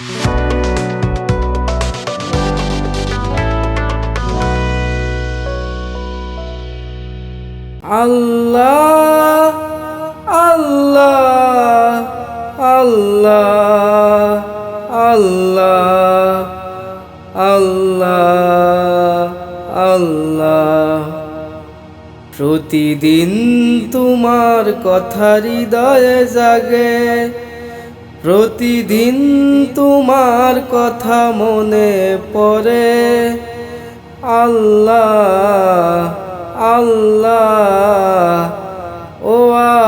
আল্লাহ আল্লাহ আল্লাহ আল্লাহ আল্লাহ আল্লাহ। প্রতিদিন তোমার কথা হৃদয়ে জাগে। প্রতিদিন তোমার কথা মনে পড়ে। আল্লাহ আল্লাহ, ও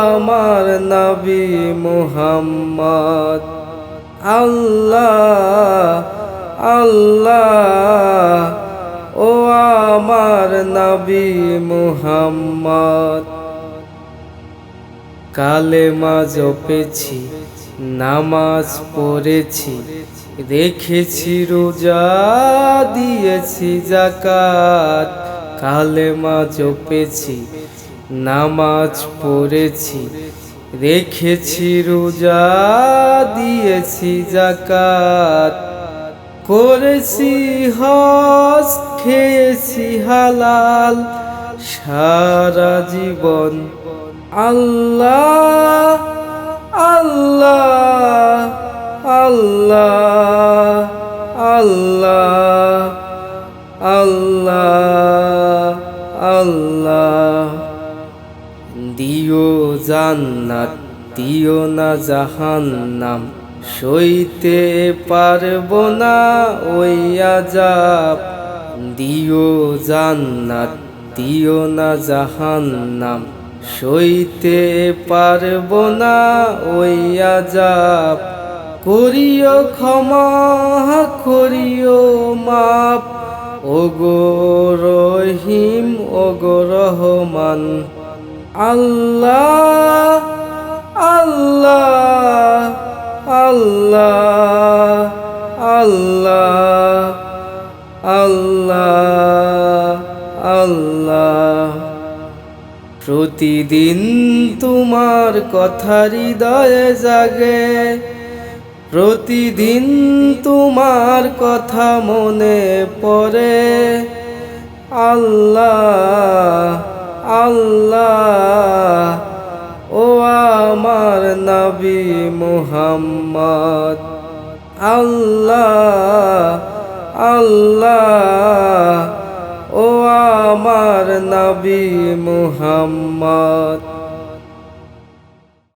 আমার নবী মোহাম্মদ। আল্লাহ আল্লাহ, ও আমার নবী মুহাম্মদ। কালেমা জপেছি নামাজ পড়েছি, রেখেছি রোজা, দিয়েছি জাকাত কালেমা জপেছি নামাজ পড়েছি, রেখেছি রোজা, দিয়েছি জাকাত করেছি হজ, খেয়েছি হালাল, সারা জীবন আল্লাহ আল্লাহ আল্লাহ আল্লাহ আল্লাহ আল্লাহ। দিও জান্নাত, দিও না জাহান্নাম, সইতে পারব না ওই আজাব দিও জান্নাত, দিও না জাহান্নাম সইতে পারব না ওই আজাব করিও ক্ষমা, করিও মাপ। ওগো রহিম, ওগো রহমান। আল্লাহ আল্লাহ আল্লাহ আল্লাহ আল্লাহ আল্লাহ। প্রতিদিন তোমার কথা হৃদয়ে জাগে। প্রতিদিন তোমার কথা মনে পড়ে। আল্লাহ আল্লাহ, ও আমার নবী মুহাম্মদ। আল্লাহ আল্লাহ আমার নবী মুহাম্মদ।